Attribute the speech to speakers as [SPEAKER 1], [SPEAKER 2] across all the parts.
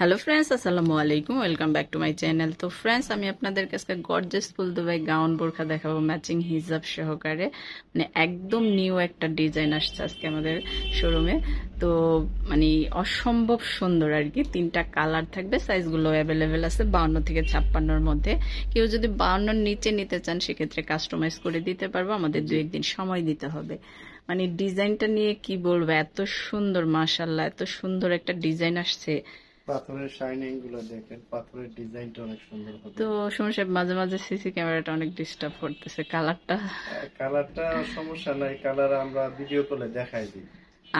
[SPEAKER 1] Hello friends আসসালামু আলাইকুম welcome back to my channel তো ফ্রেন্ডস আমি আপনাদের কাছে গর্জেস ফুল দুবাই গাউন বোরখা দেখাবো ম্যাচিং হিজাব সহকারে। মানে একদম নিউ একটা ডিজাইন আসছে আজকে আমাদের শোরুমে তো মানে অসম্ভব সুন্দর আর কি। তিনটা কালার থাকবে সাইজগুলো অ্যাভেলেবেল আছে বাউন্ন থেকে ছাপ্পান্নর মধ্যে। কেউ যদি বাউন্নর নিচে নিতে চান, সেক্ষেত্রে কাস্টমাইজ করে দিতে পারব। আমাদের দু একদিন সময় দিতে হবে। মানে ডিজাইনটা নিয়ে কি বলব? এত সুন্দর মাশাল্লাহ এত সুন্দর একটা ডিজাইন আসছে।
[SPEAKER 2] পাথরের শাইনিংগুলো দেখেন পাথরের ডিজাইনটা অনেক সুন্দর হবে।
[SPEAKER 1] তো সমস্যা মাঝে মাঝে সিসি ক্যামেরাটা অনেক ডিস্টার্ব করতেছে কালারটা
[SPEAKER 2] কালারটা সমস্যা নাই কালার আমরা ভিডিও কলে দেখাই দিই।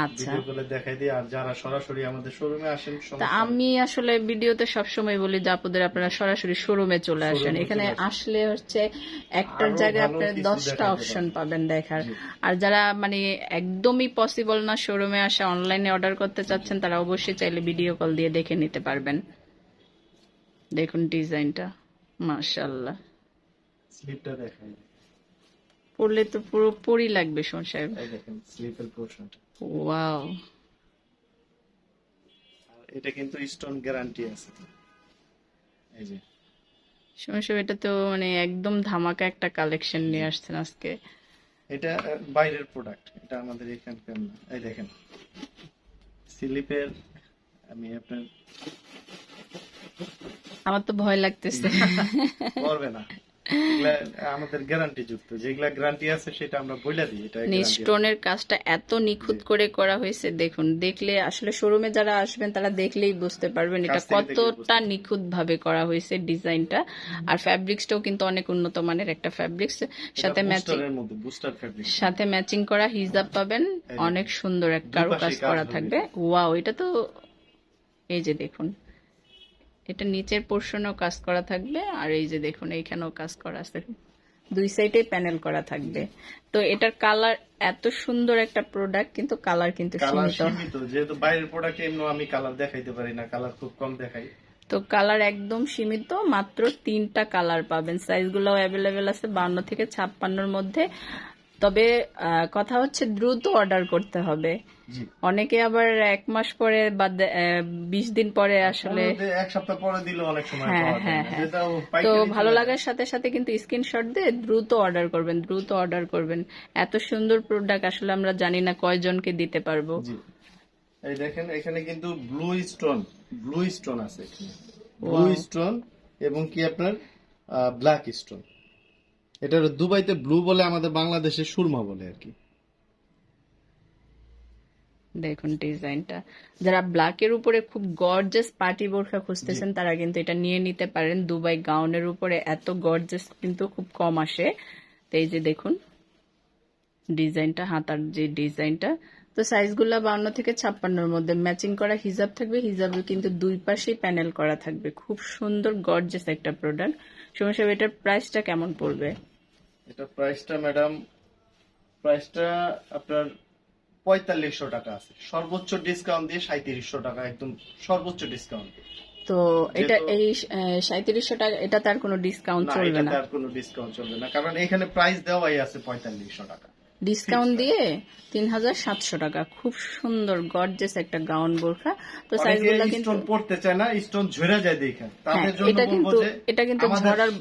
[SPEAKER 1] আচ্ছা।
[SPEAKER 2] দেখাই দিই আর যারা সরাসরি আমাদের শোরুমে আসেন
[SPEAKER 1] আমি আসলে ভিডিওতে সবসময় বলি যে আপুদের আপনারা সরাসরি শোরুমে চলে আসেন। এখানে আসলে হচ্ছে একটার জায়গায় আপনার দশটা অপশন পাবেন দেখার। আর যারা মানে একদমই পসিবল না শোরুমে আসা অনলাইনে অর্ডার করতে চাচ্ছেন তারা অবশ্যই চাইলে ভিডিও কল দিয়ে দেখে নিতে পারবেন। দেখুন ডিজাইনটা মাশাল্লাহ
[SPEAKER 2] স্লিপটা
[SPEAKER 1] পড়লে তো পুরো পরি লাগবে শোন সাহেব।
[SPEAKER 2] দেখেন স্লিপের পোর্শনটা
[SPEAKER 1] ওয়াও
[SPEAKER 2] এটা কিন্তু স্টোন গ্যারান্টি আছে। এই যে।
[SPEAKER 1] সমস্যা এটা তো মানে একদম ধামাকা একটা কালেকশন নিয়ে আসছেন আজকে।
[SPEAKER 2] এটা বাইরের প্রোডাক্ট এটা আমাদের এখানকার না। এই দেখেন। স্লিপের আমি আপনার
[SPEAKER 1] আমার তো ভয় লাগতেছে।
[SPEAKER 2] করবে না। আমাদের গ্যারান্টি যুক্ত যেগুলা গ্যারান্টি আছে সেটা আমরা বইলা দিই এটা
[SPEAKER 1] স্টোনের কাজটা এত নিখুঁত করে করা হয়েছে দেখুন দেখলে আসলে শোরুমে যারা আসবেন তারা দেখলেই বুঝতে পারবেন এটা কতটা নিখুঁত ভাবে করা হয়েছে ডিজাইনটা। আর ফ্যাব্রিক্সটাও কিন্তু অনেক উন্নত মানের একটা ফ্যাব্রিক্স সাথে ম্যাচিং সাথে ম্যাচিং করা হিজাব পাবেন অনেক সুন্দর এক কারও কাজ করা থাকবে। ওয়াও এটা তো এই যে দেখুন এটা নিচের পোর্শনেও কাজ করা থাকবে আর এই যে দেখুন এইখানেও কাজ করা আছে। দুই সাইডে প্যানেল করা থাকবে। তো এটার কালার এত সুন্দর একটা প্রোডাক্ট কিন্তু কালার কিন্তু সীমিত।
[SPEAKER 2] যেহেতু বাইরের প্রোডাক্টে এমনি আমি কালার দেখাইতে পারি না কালার খুব কম দেখাই।
[SPEAKER 1] তো কালার একদম সীমিত মাত্র তিনটা কালার পাবেন। সাইজগুলো অ্যাভেলেবেল আছে বান্ন থেকে ছাপ্পান্নর মধ্যে। তবে কথা হচ্ছে দ্রুত অর্ডার করতে হবে। অনেকে আবার এক মাস পরে বা বিশ দিন পরে আসলে
[SPEAKER 2] এক সপ্তাহ পরে দিলে অনেক সময়
[SPEAKER 1] হ্যাঁ, হ্যাঁ, হ্যাঁ। তো ভালো লাগার সাথে সাথে কিন্তু স্ক্রিনশট দিয়ে দ্রুত অর্ডার করবেন দ্রুত অর্ডার করবেন। এত সুন্দর প্রোডাক্ট আসলে আমরা জানি না কয়জনকে দিতে পারব।
[SPEAKER 2] এই দেখেন এখানে কিন্তু ব্লু স্টোন ব্লু স্টোন আছে ব্লু স্টোন এবং কি আপনার? ব্ল্যাক স্টোন এটা দুবাইতে ব্লু বলে আমাদের বাংলাদেশে সুরমা বলে আর কি।
[SPEAKER 1] দেখুন ডিজাইনটা। যারা ব্ল্যাকের উপরে খুব গর্জেস পার্টি বোরখা খুঁজতেছেন তারা কিন্তু এটা নিয়ে নিতে পারেন। দুবাই গাউনের উপরে এত গর্জেস কিন্তু খুব কম আসে। তো এই যে দেখুন ডিজাইনটা হাতার যে ডিজাইনটা। তো সাইজগুলো বাউন্ন থেকে ছাপ্পান্নর মধ্যে ম্যাচিং করা হিজাব থাকবে। হিজাবের কিন্তু দুই পাশেই প্যানেল করা থাকবে। খুব সুন্দর গর্জেস একটা প্রোডাক্ট সমস্যা এটার প্রাইসটা কেমন পড়বে?
[SPEAKER 2] এটা প্রাইসটা ম্যাডাম প্রাইসটা আপনার পঁয়তাল্লিশশো টাকা আছে। সর্বোচ্চ ডিসকাউন্ট দিয়ে সাঁত্রিশশো টাকা একদম সর্বোচ্চ ডিসকাউন্ট
[SPEAKER 1] তো এটা এই সাঁত্রিশশো টাকা এটা তার কোনো ডিসকাউন্ট চলবে না?
[SPEAKER 2] আর কোনো ডিসকাউন্ট চলবে না কারণ এখানে প্রাইস দেওয়াই আছে পঁয়তাল্লিশশো টাকা।
[SPEAKER 1] ডিসকাউন্ট দিয়ে তিন হাজার সাতশো টাকা। খুব সুন্দর গর্জেস একটা গাউন বোরখা। তো সাইজগুলো কিন্তু
[SPEAKER 2] পড়তে চায় না স্টোন ঝরে যায়
[SPEAKER 1] হ্যাঁ
[SPEAKER 2] তাদের জন্য
[SPEAKER 1] এটা কিন্তু এটা কিন্তু ঝরার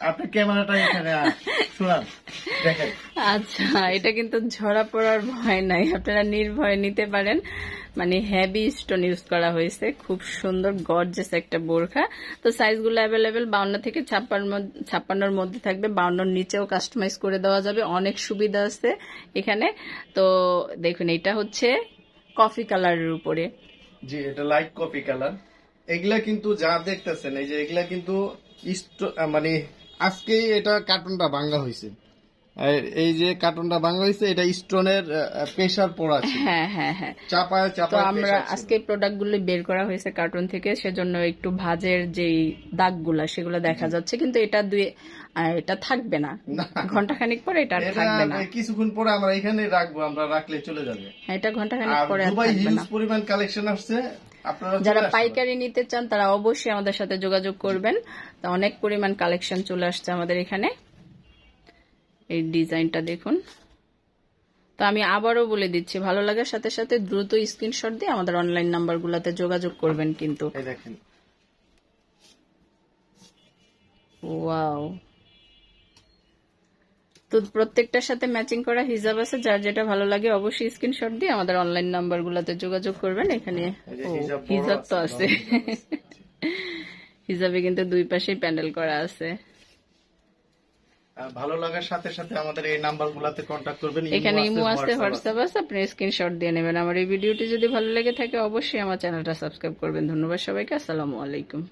[SPEAKER 2] আপনি ক্যামেরাটা এখানে শোনান দেখেন।
[SPEAKER 1] আচ্ছা এটা কিন্তু ঝরা পড়ার ভয় নাই। আপনারা নির্ভয় নিতে পারেন। মানে হেভি স্টোন ইউজ করা হয়েছে। খুব সুন্দর গর্জেস একটা বোরখা। তো সাইজগুলো অ্যাভেলেবেল বাউন্ন থেকে ছাপ্পান্ন ছাপ্পান্নর মধ্যে থাকবে। বাউন্নর নিচেও কাস্টমাইজ করে দেওয়া যাবে। অনেক সুবিধা আছে এখানে। তো দেখুন এটা হচ্ছে কফি কালারের উপরে।
[SPEAKER 2] জি এটা লাইট কপি কালার এগুলা কিন্তু যা দেখতেছেন এই যে এগুলা কিন্তু ইস্ট- মানে আজকেই এটা কার্টুনটা ভাঙ্গা হয়েছে। এই যে কার্টুনটা বাংলা হয়েছে এটা স্টোনের প্রেসার পড়া আছে
[SPEAKER 1] হ্যাঁ হ্যাঁ হ্যাঁ।
[SPEAKER 2] চাপা
[SPEAKER 1] চাপা
[SPEAKER 2] চাপায়
[SPEAKER 1] আমরা আজকে প্রোডাক্টগুলো প্রোডাক্টগুলো বের করা হয়েছে কার্টুন থেকে সেজন্য একটু ভাজের যেই দাগগুলা সেগুলো দেখা যাচ্ছে। কিন্তু এটা দুই আহ, এটা থাকবে না। ঘন্টাখানিক পরে এটা থাকবে না।
[SPEAKER 2] কিছুক্ষণ পরে আমরা এখানে রাখব আমরা রাখলে চলে যাবে।
[SPEAKER 1] হ্যাঁ, এটা ঘন্টাখানিক
[SPEAKER 2] আর
[SPEAKER 1] পরে
[SPEAKER 2] দুবাই হিউজ পরিমাণ কালেকশন আসছে
[SPEAKER 1] যারা পাইকারি নিতে চান তারা অবশ্যই আমাদের সাথে যোগাযোগ করবেন। তা অনেক পরিমাণ কালেকশন চলে আসছে আমাদের এখানে। এই ডিজাইনটা দেখুন। তো আমি আবারও বলে দিচ্ছি ভালো লাগার সাথে সাথে দ্রুত স্ক্রিনশট দিয়ে আমাদের অনলাইন নাম্বারগুলোতে যোগাযোগ করবেন কিন্তু।
[SPEAKER 2] দেখেন।
[SPEAKER 1] ওয়াও তো প্রত্যেকটার সাথে ম্যাচিং করা হিজাব আছে। যার যেটা ভালো লাগে অবশ্যই স্ক্রিনশট দিয়ে আমাদের অনলাইন নাম্বারগুলোতে যোগাযোগ করবেন। এখানে
[SPEAKER 2] এই যে
[SPEAKER 1] ও,
[SPEAKER 2] হিজাব
[SPEAKER 1] তো
[SPEAKER 2] আছে,
[SPEAKER 1] হিজাবে কিন্তু দুই পাশেই প্যান্ডেল করা আছে।
[SPEAKER 2] ভালো লাগার সাথে সাথে আমাদের এই নাম্বার গুলাতে কন্ট্যাক্ট করবেন।
[SPEAKER 1] এখানে ইমো আছে হোয়াটসঅ্যাপ আছে। আপনি স্ক্রিনশট দিয়ে নেবেন। আমার এই ভিডিওটি যদি ভালো লেগে থাকে অবশ্যই আমার চ্যানেলটা সাবস্ক্রাইব করবেন। ধন্যবাদ সবাইকে আসসালামু আলাইকুম।